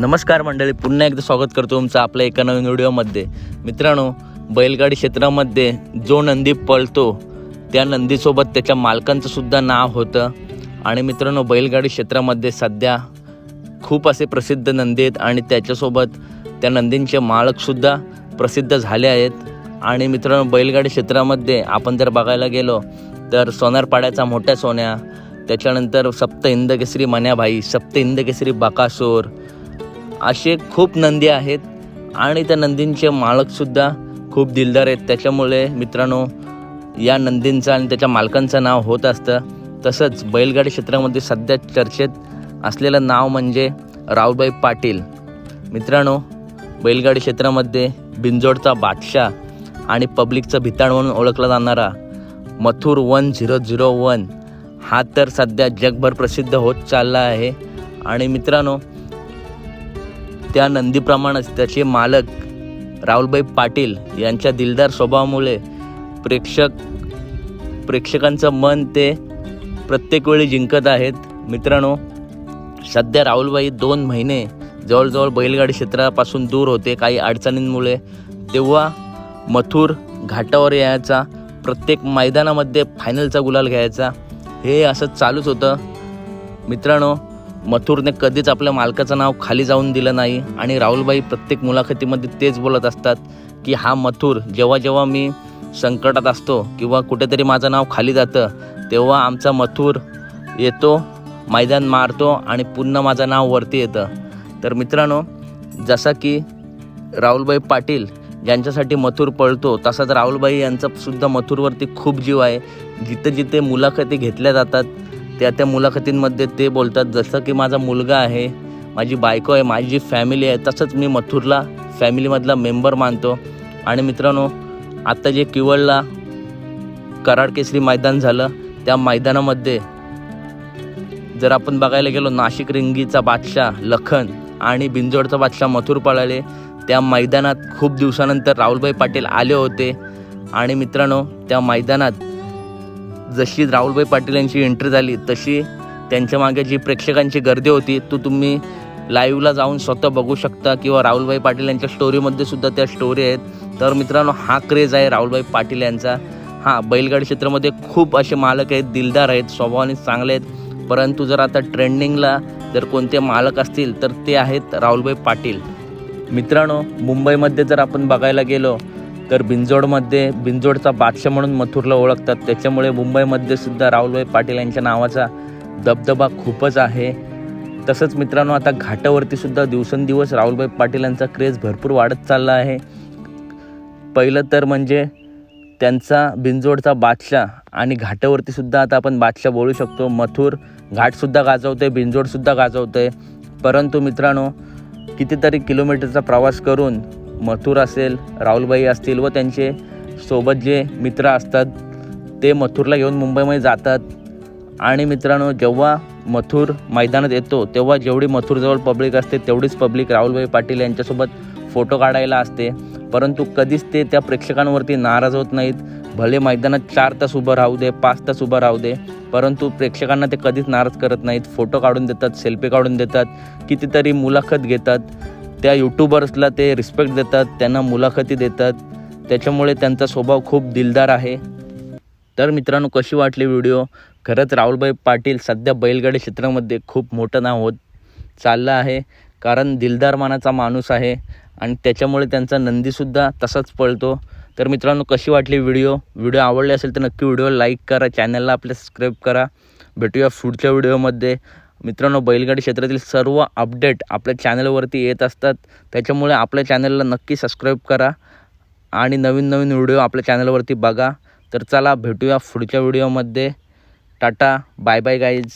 नमस्कार मंडळी पुन्हा एकदा स्वागत करतो तुमचं आपल्या एका नवीन व्हिडिओमध्ये. मित्रांनो बैलगाडी क्षेत्रामध्ये जो नंदी पळतो त्या नंदीसोबत त्याच्या मालकांचं सुद्धा नाव होतं. आणि मित्रांनो बैलगाडी क्षेत्रामध्ये सध्या खूप असे प्रसिद्ध नंदी आहेत आणि त्याच्यासोबत त्या नंदींचे मालकसुद्धा प्रसिद्ध झाले आहेत. आणि मित्रांनो बैलगाडी क्षेत्रामध्ये आपण जर बघायला गेलो तर सोनारपाड्याचा मोठ्या सोन्या त्याच्यानंतर सप्त हिंद मन्याभाई सप्त हिंद बकासूर असे खूप नंदी आहेत आणि त्या नंदींचे मालकसुद्धा खूप दिलदार आहेत. त्याच्यामुळे मित्रांनो या नंदींचं आणि त्याच्या मालकांचं नाव होत असतं. तसंच बैलगाडी क्षेत्रामध्ये सध्या चर्चेत असलेलं नाव म्हणजे रावबाई पाटील. मित्रांनो बैलगाडी क्षेत्रामध्ये बिंजोडचा बादशाह आणि पब्लिकचा भिताड म्हणून ओळखला जाणारा Mathur one zero zero one हा तर सध्या जगभर प्रसिद्ध होत चालला आहे. आणि मित्रांनो त्या नंदीप्रमाणेच त्याचे मालक राहुलबाई पाटील यांच्या दिलदार स्वभावामुळे प्रेक्षक प्रेक्षकांचं मन ते प्रत्येक वेळी जिंकत आहेत. मित्रांनो सध्या राहुलबाई दोन महिने जवळजवळ बैलगाडी क्षेत्रापासून दूर होते. काही अडचणींमुळे तेव्हा मथुर घाटावर यायचा प्रत्येक मैदानामध्ये फायनलचा गुलाल घ्यायचा. हे असं चालूच होतं. मित्रांनो मथुरने कधीच आपल्या मालकाचं नाव खाली जाऊन दिलं नाही आणि राहुलबाई प्रत्येक मुलाखतीमध्ये तेच बोलत असतात की हा मथुर जेव्हा जेव्हा मी संकटात असतो किंवा कुठेतरी माझं नाव खाली जातं तेव्हा आमचा मथुर येतो मैदान मारतो आणि पुन्हा माझं नाव वरती येतं. तर मित्रांनो जसा की राहुलबाई पाटील ज्यांच्यासाठी मथुर पळतो तसाच राहुलबाई यांचा सुद्धा मथुरवरती खूप जीव आहे. जिथे जिथे मुलाखती घेतल्या जातात त्या त्या मुलाखतींमध्ये ते बोलतात जसं की माझा मुलगा आहे माझी बायको आहे माझी जी फॅमिली आहे तसंच मी मथुरला फॅमिलीमधला मेंबर मानतो. आणि मित्रांनो आत्ता जे किवळला कराड केसरी मैदान झालं त्या मैदानामध्ये जर आपण बघायला गेलो नाशिक रिंगीचा बादशाह लखन आणि बिंजोडचा बादशाह मथुर पळाले. त्या मैदानात खूप दिवसानंतर राहुलभाई पाटील आले होते. आणि मित्रांनो त्या मैदानात जशी राहुलभाई पाटील यांची एंट्री झाली तशी त्यांच्या मागे जी प्रेक्षकांची गर्दी होती तो तुम्ही लाईव्हला जाऊन स्वतः बघू शकता किंवा राहुलभाई पाटील यांच्या स्टोरीमध्ये सुद्धा त्या स्टोरी आहेत. तर मित्रांनो हा क्रेज आहे राहुलभाई पाटील यांचा. हां बैलगाडी क्षेत्रामध्ये खूप असे मालक आहेत दिलदार आहेत स्वभावाने चांगले आहेत. परंतु जर आता ट्रेंडिंगला जर कोणते मालक असतील तर ते आहेत राहुलभाई पाटील. मित्रांनो मुंबईमध्ये जर आपण बघायला गेलो तर बिंजोडमध्ये बिंजोडचा बादशाह म्हणून मथुरला ओळखतात. त्याच्यामुळे मुंबईमध्ये सुद्धा राहुलभाई पाटील यांच्या नावाचा दबदबा खूपच आहे. तसंच मित्रांनो आता घाटावरती सुद्धा दिवसेंदिवस राहुलभाई पाटील यांचा क्रेज भरपूर वाढत चालला आहे. पहिलं तर म्हणजे त्यांचा बिंजोडचा बादशाह आणि घाटावरती सुद्धा आता आपण बादशाह बोलू शकतो. मथुर घाटसुद्धा गाजवते बिंजोडसुद्धा गाजवते परंतु मित्रांनो कितीतरी किलोमीटरचा प्रवास करून मथुर असेल राहुलबाई असतील व त्यांचे सोबत जे मित्र असतात ते मथुरला घेऊन मुंबईमध्ये जातात. आणि मित्रांनो जेव्हा मथुर मैदानात येतो तेव्हा जेवढी मथुरजवळ पब्लिक असते तेवढीच पब्लिक राहुलभाई पाटील यांच्यासोबत फोटो काढायला असते. परंतु कधीच ते त्या प्रेक्षकांवरती नाराज होत नाहीत. भले मैदानात चार तास उभं राहू दे पाच तास उभं राहू दे परंतु प्रेक्षकांना ते कधीच नाराज करत नाहीत. फोटो काढून देतात सेल्फी काढून देतात कितीतरी मुलाखत घेतात. त्या यूट्यूबर्सला ते रिस्पेक्ट देतात त्यांना मुलाखती देतात. त्याच्यामुळे त्यांचा स्वभाव खूप दिलदार आहे. तर मित्रांनो कशी वाटली व्हिडिओ खरंच राहुलभाई पाटील सध्या बैलगाडी क्षेत्रामध्ये खूप मोठं नाव होत चाललं आहे. कारण दिलदार मानाचा माणूस आहे आणि त्याच्यामुळे त्यांचा नंदीसुद्धा तसाच पळतो. तर मित्रांनो कशी वाटली व्हिडिओ व्हिडिओ आवडली असेल तर नक्की व्हिडिओ लाईक करा चॅनलला आपल्या सबस्क्राईब करा. भेटूया पुढच्या व्हिडिओमध्ये मित्रांनो बैलगाडी क्षेत्रातील सर्व अपडेट आपल्या चॅनलवरती येत असतात. त्याच्यामुळे आपल्या चॅनलला नक्की सबस्क्राईब करा आणि नवीन नवीन व्हिडिओ आपल्या चॅनलवरती बघा. तर चला भेटूया पुढच्या व्हिडिओमध्ये टाटा बाय बाय गाईज